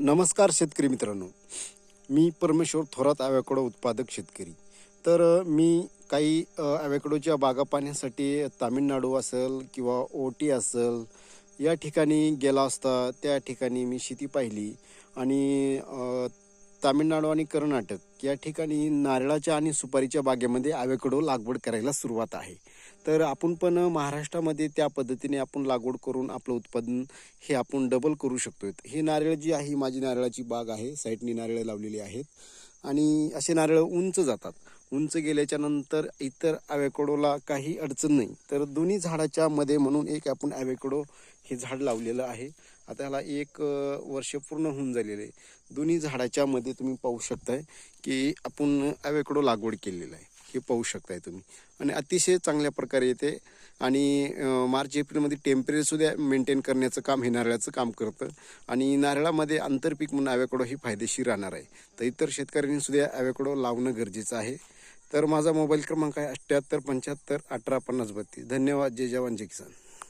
नमस्कार शेतकरी मित्रांनो. मी परमेश्वर थोरात आव्याकडो उत्पादक शेतकरी. तर मी काही आव्याकडोच्या बागा पाहण्यासाठी तामिळनाडू असेल किंवा ओटी असेल या ठिकाणी गेला असता त्या ठिकाणी मी शेती पाहिली. आणि तामिळनाडू आणि कर्नाटक या ठिकाणी नारळाच्या आणि सुपारीच्या बागेमध्ये आवेकडो लागवड करायला सुरुवात आहे. तर आपण पण महाराष्ट्रामध्ये त्या पद्धतीने आपण लागवड करून आपलं उत्पादन हे आपण डबल करू शकतो हे नारळ जी आहे माझी नारळाची बाग आहे. साईडनी नारळं लावलेली आहेत. आणि असे नारळ उंच जातात. उंच गेल्याच्यानंतर इतर ॲवेकडोला काही अडचण नाही. तर दोन्ही झाडाच्या मध्ये म्हणून एक आपण ॲवेकडो हे झाड लावलेलं आहे. आता त्याला एक वर्ष पूर्ण होऊन झालेलं आहे. दोन्ही झाडाच्या मध्ये तुम्ही पाहू शकताय की आपण ॲवेकडो लागवड केलेलं आहे. हे पाहू शकताय तुम्ही. आणि अतिशय चांगल्या प्रकारे येते. आणि मार्च एप्रिलमध्ये टेम्परेचरसुद्धा मेंटेन करण्याचं काम हे नारळाचं काम करतं. आणि नारळामध्ये आंतरपीक म्हणून ॲवेकडो ही फायदेशीर राहणार आहे. तर इतर शेतकऱ्यांनीसुद्धा ॲवेकडो लावणं गरजेचं आहे. तर माझा मोबाईल क्रमांक आहे अठ्ठ्याहत्तर पंच्याहत्तर अठरा पन्नास बत्तीस. धन्यवाद. जय जवान. जय किसान.